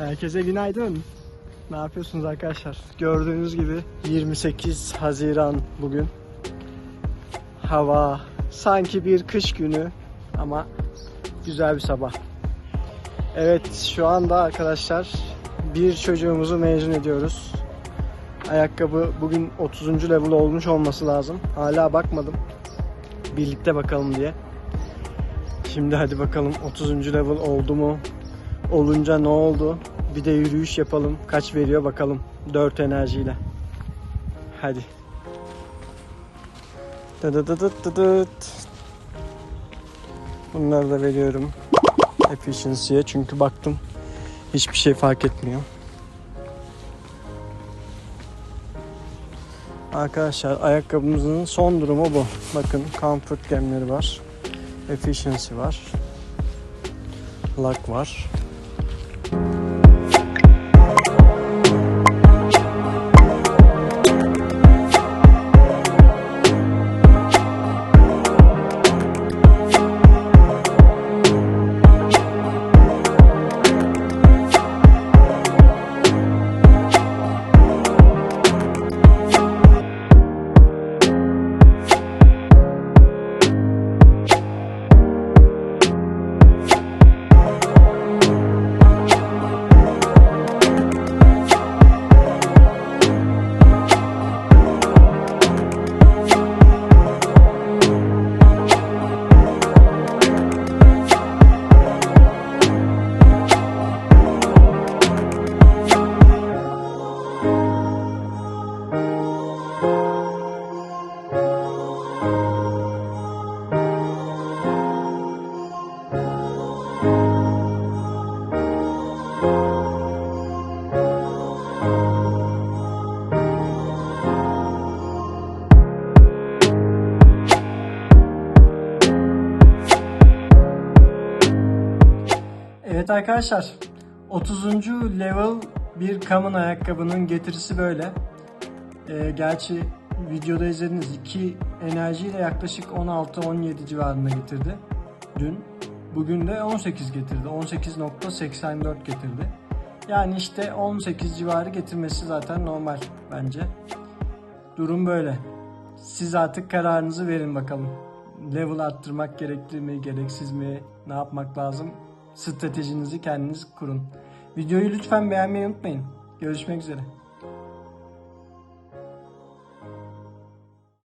Herkese günaydın. Ne yapıyorsunuz arkadaşlar? Gördüğünüz gibi 28 Haziran bugün. Hava sanki bir kış günü ama güzel bir sabah. Evet şu anda arkadaşlar bir çocuğumuzu mezun ediyoruz. Ayakkabı bugün 30. level olmuş olması lazım. Hala bakmadım. Birlikte bakalım diye. Şimdi hadi bakalım 30. level oldu mu? Olunca ne oldu? Bir de yürüyüş yapalım. Kaç veriyor bakalım. 4 enerjiyle. Hadi. Bunları da veriyorum. Efficiency'ye çünkü baktım hiçbir şey fark etmiyor. Arkadaşlar ayakkabımızın son durumu bu. Bakın comfort gemleri var. Efficiency var. Lock var. Evet arkadaşlar 30. level bir common ayakkabının getirisi böyle. Ee, gerçi videoda izlediğiniz iki enerjiyle yaklaşık 16-17 civarında getirdi dün. Bugün de 18 getirdi. 18.84 getirdi. Yani işte 18 civarı getirmesi zaten normal bence. Durum böyle. Siz artık kararınızı verin bakalım. Level arttırmak gerekli mi, gereksiz mi, ne yapmak lazım? Stratejinizi kendiniz kurun. Videoyu lütfen beğenmeyi unutmayın. Görüşmek üzere.